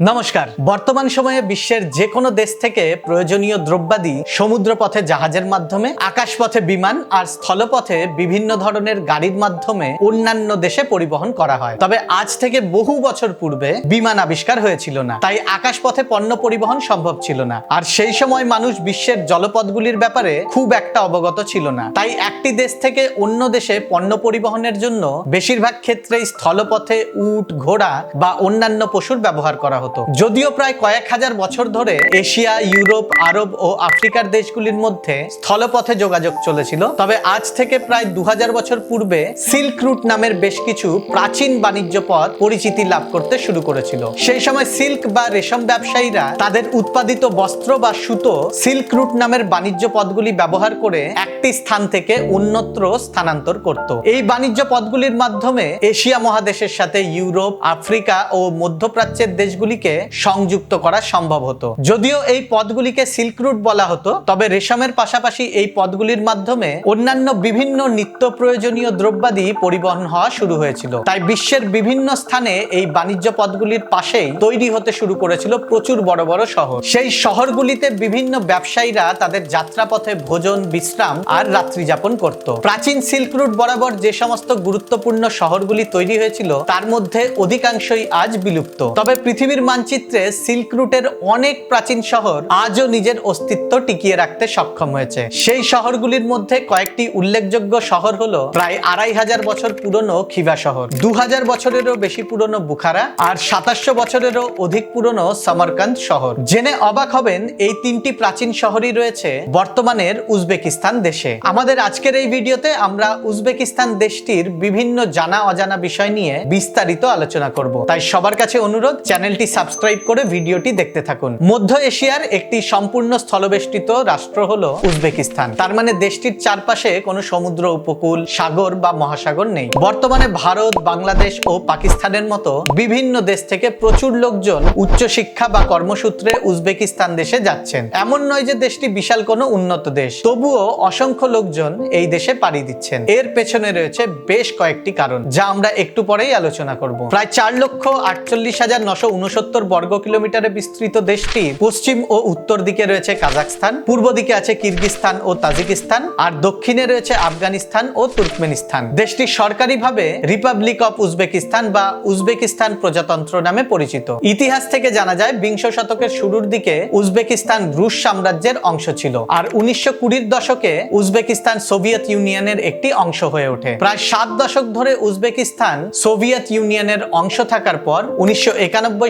নমস্কার। বর্তমান সময়ে বিশ্বের যে কোনো দেশ থেকে প্রয়োজনীয় দ্রব্যাদি সমুদ্র পথে জাহাজের মাধ্যমে, আকাশপথে বিমান আর স্থলপথে বিভিন্ন ধরনের গাড়ির মাধ্যমে অন্যান্য দেশে পরিবহন করা হয়। তবে আজ থেকে বহু বছর পূর্বে বিমান আবিষ্কার হয়েছিল না। তাই আকাশপথে পণ্য পরিবহন সম্ভব ছিল না। আর সেই সময় মানুষ বিশ্বের জলপথগুলির ব্যাপারে খুব একটা অবগত ছিল না। তাই একটি দেশ থেকে অন্য দেশে পণ্য পরিবহনের জন্য বেশিরভাগ ক্ষেত্রেই স্থলপথে উট, ঘোড়া বা অন্যান্য পশুর ব্যবহার করা হতো। যদিও প্রায় কয়েক হাজার বছর ধরে এশিয়া, ইউরোপ, আরব ও আফ্রিকার দেশগুলির মধ্যে স্থলপথে যোগাযোগ চলেছিল, তবে আজ থেকে প্রায় দুই হাজার বছর পূর্বে সিল্ক রুট নামের বেশ কিছু প্রাচীন বাণিজ্য পথ পরিচিতি লাভ করতে শুরু করেছিল। সেই সময় সিল্ক বা রেশম ব্যবসায়ীরা তাদের উৎপাদিত বস্ত্র বা সুতো সিল্ক রুট নামের বাণিজ্য পথগুলি ব্যবহার করে একটি স্থান থেকে অন্যত্র স্থানান্তর করত। এই বাণিজ্য পথগুলির মাধ্যমে এশিয়া মহাদেশের সাথে ইউরোপ, আফ্রিকা ও মধ্যপ্রাচ্যের দেশগুলিকে সংযুক্ত করা সম্ভব হতো। যদিও এই পথগুলিকে সিল্ক রুট বলা হতো, তবে রেশমের পাশাপাশি এই পথগুলির মাধ্যমে অন্যান্য বিভিন্ন নিত্য প্রয়োজনীয় দ্রব্যাদি পরিবহন হওয়া শুরু হয়েছিল। তাই বিশ্বের বিভিন্ন স্থানে এই বাণিজ্য পথগুলির পাশেই তৈরি হতে শুরু করেছিল প্রচুর বড় বড় শহর। সেই শহরগুলিতে বিভিন্ন ব্যবসায়ীরা তাদের যাত্রাপথে ভোজন, বিশ্রাম আর রাত্রি যাপন করত। প্রাচীন সিল্ক রুট বরাবর যে সমস্ত গুরুত্বপূর্ণ শহরগুলি তৈরি হয়েছিল, তার মধ্যে অধিকাংশই আজ বিলুপ্ত। তবে পৃথিবীর মানচিত্রে সিল্ক রুটের অনেক প্রাচীন শহর আজও নিজের অস্তিত্ব টিকিয়ে রাখতে সক্ষম হয়েছে। সেই শহরগুলির মধ্যে কয়েকটি উল্লেখযোগ্য শহর হলো প্রায় আড়াই হাজার বছর পুরনো খিভা শহর, দু হাজার বছরেরও বেশি পুরনো বুখারা আর সাতাশশো বছরেরও অধিক পুরনো সমরকান্ত শহর। জেনে অবাক হবেন, এই তিনটি প্রাচীন শহরই রয়েছে বর্তমানের উজবেকিস্তান দেশে। আমাদের আজকের এই ভিডিওতে আমরা উজবেকিস্তান দেশটির বিভিন্ন জানা অজানা বিষয় নিয়ে বিস্তারিত আলোচনা করব। তাই সবার কাছে অনুরোধ, চ্যানেলটি সাবস্ক্রাইব করে ভিডিওটি দেখতে থাকুন। মধ্য এশিয়ার একটি সম্পূর্ণ স্থলবেষ্টিত রাষ্ট্র হলো উজবেকিস্তান। তার মানে দেশটির চারপাশে কোনো সমুদ্র, উপকূল, সাগর বা মহাসাগর নেই। বর্তমানে ভারত, বাংলাদেশ ও পাকিস্তানের মতো বিভিন্ন দেশ থেকে প্রচুর লোকজন উচ্চশিক্ষা বা কর্মসূত্রে উজবেকিস্তান দেশে যাচ্ছেন। এমন নয় যে দেশটি বিশাল কোনো উন্নত দেশ, তবুও অসংখ্য লোকজন এই দেশে পাড়ি দিচ্ছেন। এর পেছনে রয়েছে বেশ কয়েকটি কারণ, যা আমরা একটু পরেই আলোচনা করব। প্রায় চার লক্ষ আটচল্লিশ হাজার নশো উনসত্তর বর্গ কিলোমিটারে বিস্তৃত দেশটির পশ্চিম ও উত্তর দিকে রয়েছে কাজাকস্তান পূর্ব দিকে আছে কিরগিস্তান ও তাজিকিস্তান, আর দক্ষিণে রয়েছে আফগানিস্তান ও তুর্কমেনিস্তান। দেশটি সরকারিভাবে রিপাবলিক অফ উজবেকিস্তান বা উজবেকিস্তান প্রজাতন্ত্র নামে পরিচিত। ইতিহাস থেকে জানা যায়, বিংশ শতকের শুরুর দিকে উজবেকিস্তান রুশ সাম্রাজ্যের অংশ ছিল, আর উনিশশো কুড়ির দশকে উজবেকিস্তান সোভিয়েত ইউনিয়নের একটি অংশ হয়ে ওঠে। প্রায় সাত দশক ধরে উজবেকিস্তান সোভিয়েত ইউনিয়নের অংশ থাকার পর, উনিশশো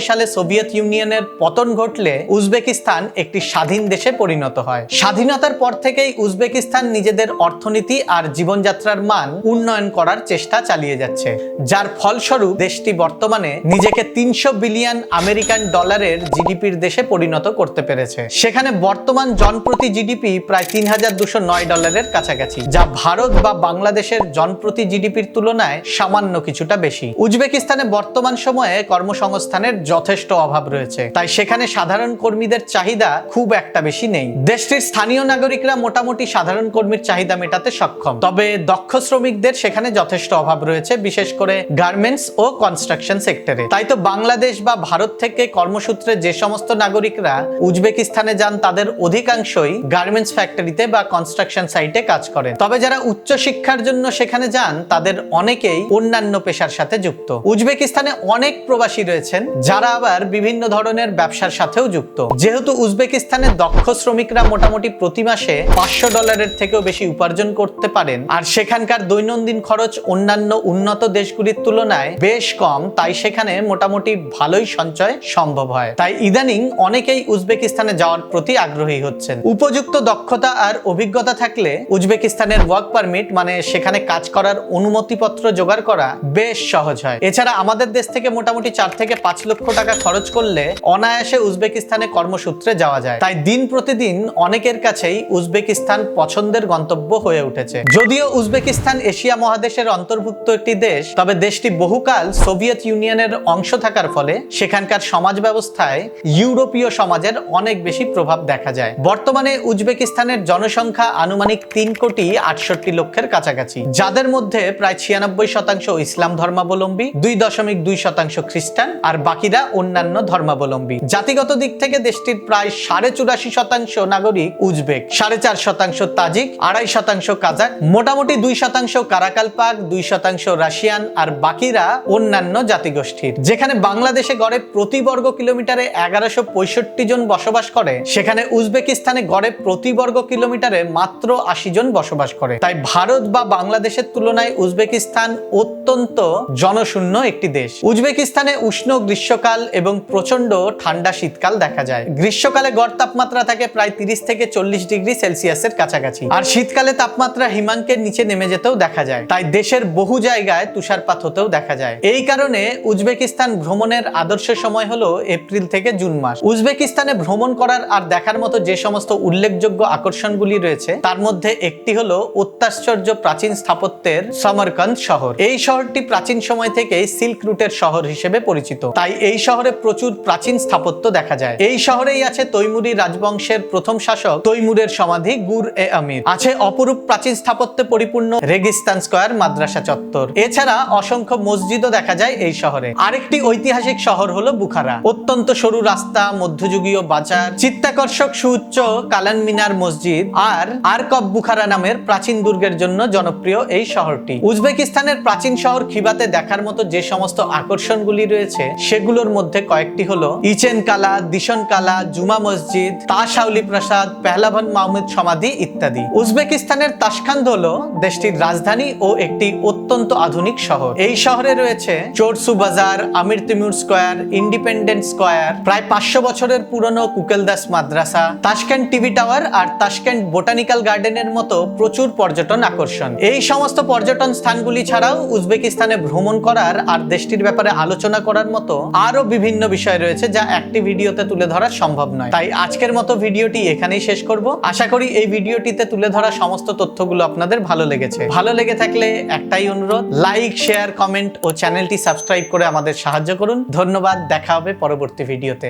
সালে সোভিয়েত ইউনিয়নের পতন ঘটলে উজবেকিস্তান একটি স্বাধীন দেশে পরিণত হয়। স্বাধীনতার পর থেকেই উজবেকিস্তান নিজেদের অর্থনীতি আর জীবনযাত্রার মান উন্নয়ন করার চেষ্টা চালিয়ে যাচ্ছে। যার ফলস্বরূপ দেশটি বর্তমানে নিজেকে তিনশো বিলিয়ন আমেরিকান ডলারের জিডিপির দেশে পরিণত করতে পেরেছে। সেখানে বর্তমান জনপ্রতি জিডিপি প্রায় তিন হাজার দুশো নয় ডলারের কাছাকাছি, যা ভারত বা বাংলাদেশের জনপ্রতি জিডিপির তুলনায় সামান্য কিছুটা বেশি। উজবেকিস্তানে বর্তমান সময়ে কর্মসংস্থানের যথেষ্ট অভাব রয়েছে। তাই সেখানে সাধারণ কর্মীদের চাহিদা খুব একটা বেশি নেই। দেশটির স্থানীয় নাগরিকরা মোটামুটি সাধারণ কর্মীর চাহিদা মেটাতে সক্ষম। তবে দক্ষ শ্রমিকদের সেখানে যথেষ্ট অভাব রয়েছে, বিশেষ করে গার্মেন্টস ও কনস্ট্রাকশন সেক্টরে। তাই তো বাংলাদেশ বা ভারত থেকে কর্মসূত্রে যে সমস্ত নাগরিকরা উজবেকিস্তানে যান, তাদের অধিকাংশই গার্মেন্টস ফ্যাক্টরিতে বা কনস্ট্রাকশন সাইটে কাজ করেন। তবে যারা উচ্চ শিক্ষার জন্য সেখানে যান, তাদের অনেকেই অন্যান্য পেশার সাথে যুক্ত। উজবেকিস্তানে অনেক প্রবাসী রয়েছেন, যারা আবার বিভিন্ন ধরনের ব্যবসার সাথেও যুক্ত। যেহেতু উজবেকিস্তানের দক্ষ শ্রমিকরা মোটামুটি প্রতি মাসে পাঁচশো ডলারের থেকেও বেশি উপার্জন করতে পারেন, আর সেখানকার দৈনন্দিন খরচ অন্যান্য উন্নত দেশগুলির তুলনায় বেশ কম, তাই সেখানে মোটামুটি ভালোই সঞ্চয় সম্ভব হয়। তাই ইদানিং অনেকেই উজবেকিস্তানে যাওয়ার প্রতি আগ্রহী হচ্ছেন। উপযুক্ত দক্ষতা আর অভিজ্ঞতা থাকলে উজবেকিস্তানের ওয়ার্ক পারমিট মানে সেখানে কাজ করার অনুমতিপত্র জোগাড় করা বেশ সহজ হয়। এছাড়া আমাদের দেশ থেকে মোটামুটি চার থেকে পাঁচ লক্ষ টাকা খরচ করলে অনায়াসে উজবেকিস্তানে কর্মসূত্রে যাওয়া যায়। তাই দিন প্রতিদিন অনেকের কাছেই উজবেকিস্তান পছন্দের গন্তব্য হয়ে উঠেছে। যদিও উজবেকিস্তান এশিয়া মহাদেশের অন্তর্ভুক্ত একটি দেশ, তবে দেশটি বহুকাল সোভিয়েত ইউনিয়নের অংশ থাকার ফলে সেখানকার সমাজ ব্যবস্থায় ইউরোপীয় সমাজের অনেক বেশি প্রভাব দেখা যায়। বর্তমানে উজবেকিস্তানের জনসংখ্যা আনুমানিক তিন কোটি আটষট্টি লক্ষের কাছাকাছি। যাদের মধ্যে প্রায় ছিয়ানব্বই শতাংশ ইসলাম ধর্মাবলম্বী, দুই দশমিক দুই শতাংশ খ্রিস্টান, আর বাকিরা অন্যান্য ধর্মাবলম্বী। জাতিগত দিক থেকে দেশটির প্রায় সাড়ে চুরাশি শতাংশ নাগরিক উজবেক, সাড়ে চার শতাংশ তাজিক, আড়াই শতাংশ কাজাক, মোটামুটি দুই শতাংশ কারাকালপাক দুই শতাংশ রাশিয়ান, আর বাকিরা অন্যান্য জাতিগোষ্ঠীর। যেখানে বাংলাদেশে গড়ে প্রতি বর্গ কিলোমিটারে এগারোশো পঁয়ষট্টি জন বসবাস করে, সেখানে উজবেকিস্তানে গড়ে প্রতি বর্গ কিলোমিটারে মাত্র আশি জন বসবাস করে। তাই ভারত বা বাংলাদেশের তুলনায় উজবেকিস্তান অত্যন্ত জনশূন্য একটি দেশ। উজবেকিস্তানে উষ্ণ গ্রীষ্মকাল এবং প্রচণ্ড ঠান্ডা শীতকাল দেখা যায়। গ্রীষ্মকালে গড় তাপমাত্রা থাকে প্রায় তিরিশ থেকে চল্লিশ ডিগ্রি সেলসিয়াসের কাছাকাছি। আর শীতকালে তাপমাত্রা হিমাঙ্কের নিচে নেমে যেতেও দেখা যায়। তাই দেশের বহু জায়গায় তুষারপাত হতেও দেখা যায়। এই কারণে উজবেকিস্তান ভ্রমণের আদর্শ সময় হলো এপ্রিল থেকে জুন মাস। উজবেকিস্তানে ভ্রমণ করার আর দেখার মতো যে সমস্ত উল্লেখযোগ্য আকর্ষণগুলি রয়েছে, তার মধ্যে একটি হলো অত্যাশ্চর্য প্রাচীন স্থাপত্যের সমরকন্দ শহর। এই শহরটি প্রাচীন সময় থেকে সিল্ক রুটের শহর হিসেবে পরিচিত। তাই এই শহরে প্রচুর প্রাচীন স্থাপত্য দেখা যায়। এই শহরেই আছে তৈমুরি রাজবংশের প্রথম শাসক, তৈমুরের সমাধি গুর এ আমির। আছে অপরূপ প্রাচীন স্থাপত্যে পরিপূর্ণ রেগিস্তান স্কয়ার, মাদ্রাসা চত্বর। এছাড়া অসংখ্য মসজিদও দেখা যায় এই শহরে। আরেকটি ঐতিহাসিক শহর হলো বুখারা। অত্যন্ত সরু রাস্তা, মধ্যযুগীয় বাজার, চিত্তাকর্ষক সুউচ্চ কালান মিনার মসজিদ আর আরকব বুখারা নামের প্রাচীন দুর্গের জন্য জনপ্রিয় এই শহরটি। উজবেকিস্তানের প্রাচীন শহর খিবাতে দেখার মতো যে সমস্ত আকর্ষণগুলি রয়েছে, সেগুলোর মধ্যে কয়েকটি হলো ইচেন কালা, দিশন কালা, জুমা মসজিদ তাশাউলি প্রাসাদ, পেহলাভান মাহমুদ সমাধি ইত্যাদি। উজবেকিস্তানের তাসখান্দ হলো দেশটির রাজধানী ও একটি অত্যন্ত আধুনিক শহর। এই শহরে রয়েছে চোরসু বাজার, Amir Timur square, independent square, প্রায় পাঁচশো বছরের পুরনো কুকেলদাস মাদ্রাসা, তাসকেন্ট টিভি টাওয়ার আর তাসকেন্ট বোটানিক্যাল গার্ডেনের মতো প্রচুর পর্যটন আকর্ষণ। এই সমস্ত পর্যটন স্থানগুলি ছাড়াও উজবেকিস্তানে ভ্রমণ করার আর দেশটির ব্যাপারে আলোচনা করার মতো আরও বিভিন্ন বিষয় রয়েছে যা একটি ভিডিওতে তুলে ধরা সম্ভব নয়। তাই আজকের মতো ভিডিওটি এখানেই শেষ করব। আশা করি এই ভিডিওটিতে তুলে ধরা সমস্ত তথ্যগুলো আপনাদের ভালো লেগেছে। ভালো লেগে থাকলে একটাই অনুরোধ লাইক শেয়ার কমেন্ট ও চ্যানেলটি সাবস্ক্রাইব করে আমাদের সাহায্য করুন। ধন্যবাদ, দেখা হবে পরবর্তী ভিডিওতে।